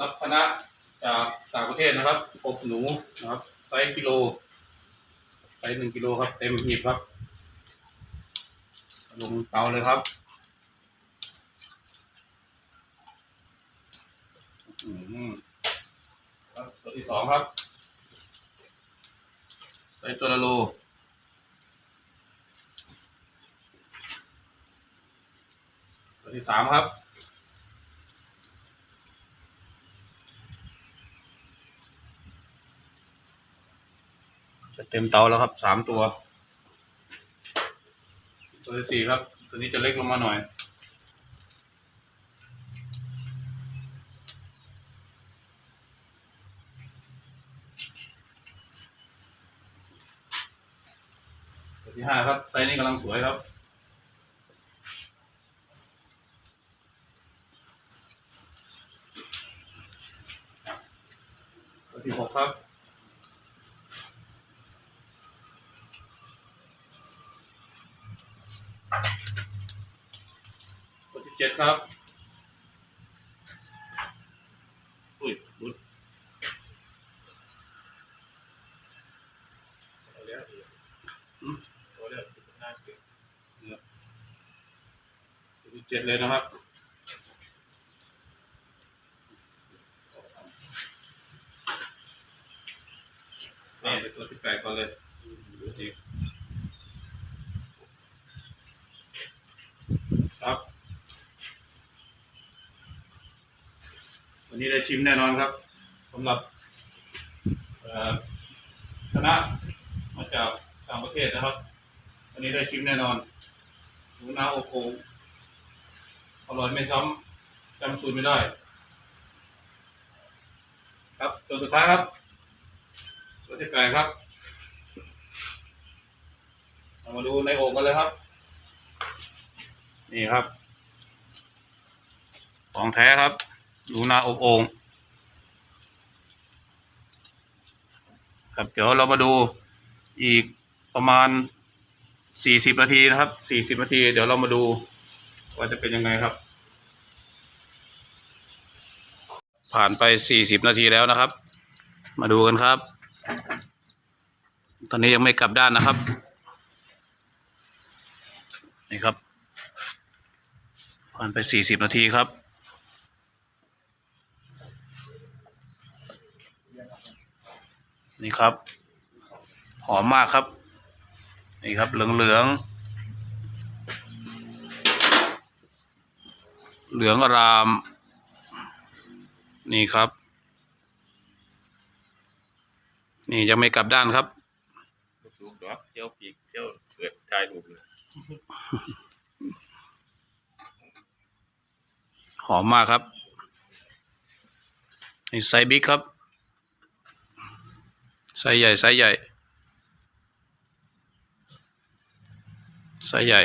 รับคณะจากต่างประเทศนะครับอบหนูนะครับ ไซส์กิโล ไซส์หนึ่งกิโลครับ เต็มหีบครับ ลงเตาเลยครับอืมครับตัวที่สองครับ ไซส์ตัวละโลตัวที่สามครับ จะเต็มเตาแล้วครับสามตัว ตัวที่สี่ครับ ตัวนี้จะเล็กลงมาหน่อย ตัวที่ห้าครับไซส์นี้กำลังสวยครับตัวที่หกครับ เจ็ดครับ อุ้ยรุดอืมตัวที่เจ็ดเลยนะครับนี่เป็นตัวที่แปดก่อนเลยดูดีครับีได้ชิมแน่นอนครับสำหรับคณะมาจากต่างประเทศนะครับวันนี้ได้ชิมแน่นอนหนูนาโอโกอร่อยไม่ซ้ำจำสูตรไม่ได้ ครับตัวสุดท้ายครับตัวที่แปดครับเรามาดูในโอ่งกันเลยครับ นี่ครับ ของแท้ครับ ดูนาอบโอ่งครับเดี๋ยวเรามาดูอีกประมาณสี่สิบนาทีนะครับสี่สิบนาที เดี๋ยวเรามาดูว่าจะเป็นยังไงครับ ผ่านไปสี่สิบนาทีแล้วนะครับ มาดูกันครับ ตอนนี้ยังไม่กลับด้านนะครับนี่ครับผ่านไปสี่สิบนาทีครับ นี่ครับ หอมมากครับ นี่ครับเหลืองเหลืองๆเหลืองอาราม นี่ครับ นี่ยังไม่กลับด้านครับถูกดอกเที่ยวปีกเที่ยวเกิดชายถูกเลยหอมมากครับนี่ไซส์บิ๊กครับ ไซส์ใหญ่ไซส์ใหญ่ไซส์ใหญ่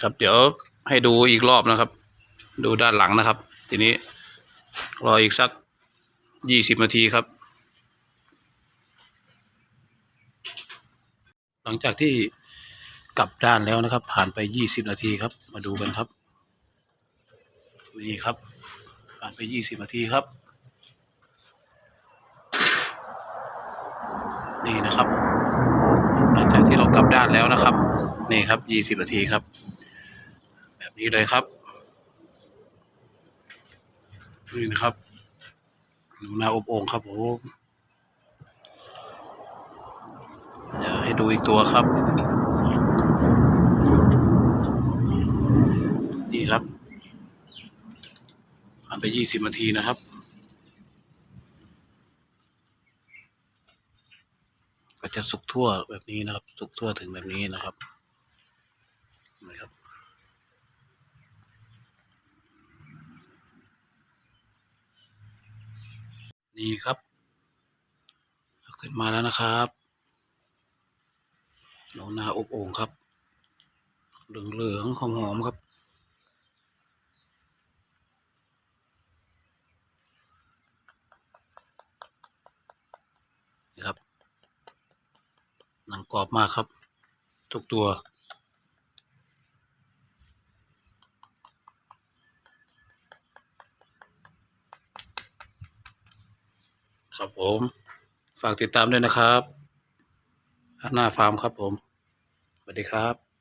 ครับเดี๋ยวให้ดูอีกรอบนะครับ ดูด้านหลังนะครับ ทีนี้รออีกสักยี่สิบนาทีครับ หลังจากที่กลับด้านแล้วนะครับ ผ่านไปยี่สิบนาทีครับ มาดูกันครับนี่ครับ ผ่านไปยี่สิบนาทีครับ นี่นะครับหลังจากที่เรากลับด้านแล้วนะครับ นี่ครับยี่สิบนาทีครับ แบบนี้เลยครับนี่นะครับหนูนาอบโอ่งครับผมเดี๋ยวให้ดูอีกตัวครับ นี่ครับผ่านไปยี่สิบนาทีนะครับ จะสุกทั่วแบบนี้นะครับ สุกทั่วถึงแบบนี้นะครับนะครับนี่ครับขึ้นมาแล้วนะครับหนูนาอบโอ่งครับ เหลืองๆหอมๆครับ หนังกรอบมากครับ ทุกตัวครับผม ฝากติดตามด้วยนะครับ หน้าฟาร์มครับผม สวัสดีครับ